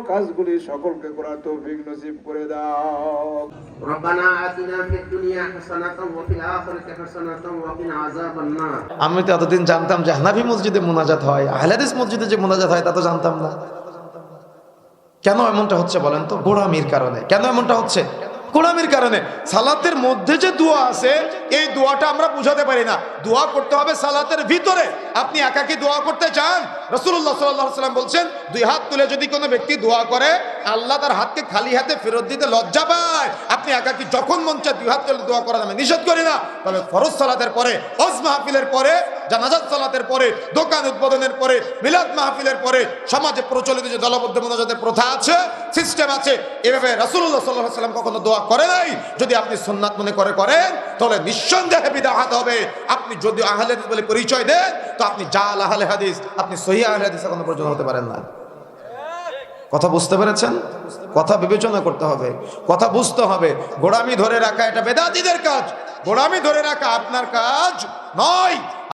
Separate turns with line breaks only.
কাজগুলি সকলকে করার তৌফিক নসিব করে দাও।
আমি তো এতদিন জানতাম যে হানাফি মসজিদে মোনাজাত হয় আহলাদিস মসজিদে যে মোনাজাত হয় তা তো জানতাম না। কেন এমনটা হচ্ছে বলেন তো? গোড়ামির কারণে। কেন এমনটা হচ্ছে? গোড়ামির কারণে। সালাতের মধ্যে যে দোয়া আছে, এই দোয়াটা আমরা বুঝাতে পারি না। দোয়া করতে হবে সালাতের ভিতরে। আপনি একাকি দোয়া করতে চান? রসুল্লাহ সাল্লাহ সাল্লাম বলছেন, দুই হাত তুলে যদি কোনো ব্যক্তি দোয়া করে, আল্লাহ তার হাতকে খালি হাতে ফেরত দিতে লজ্জা পায়। আপনি একাকি যখন মন চায় দুই হাত তুলে দোয়া করা আমি নিষেধ করি না। তবে ফরজ সালাতের পরে হজ মাহফিলের পরে জানাজাত সালাতের পরে, দোকান উদ্বোধনের পরে, মিলাদ মাহফিলের পরে সমাজে প্রচলিত যে দলবদ্ধ মোনাজাতের প্রথা আছে সিস্টেম আছে, এভাবে রাসূলুল্লাহ সাল্লাল্লাহু আলাইহি সাল্লাম কখনো দোয়া করে নাই। যদি আপনি সুন্নাত মনে করে করেন, তাহলে নিঃসন্দেহে বিদআত হবে। আপনি যদি আহলে বলে পরিচয় দেন, তো আপনি জাল আহলে হাদিস, আপনি সহিহ আহলে হাদিস এখনও পর্যন্ত হতে পারেন না। কথা বুঝতে পেরেছেন? কথা বিবেচনা করতে হবে। কথা বুঝতে হবে। গোড়ামি ধরে রাখা এটা বেদাতিদের কাজ। গোড়ামি ধরে রাখা আপনার কাজ নয়।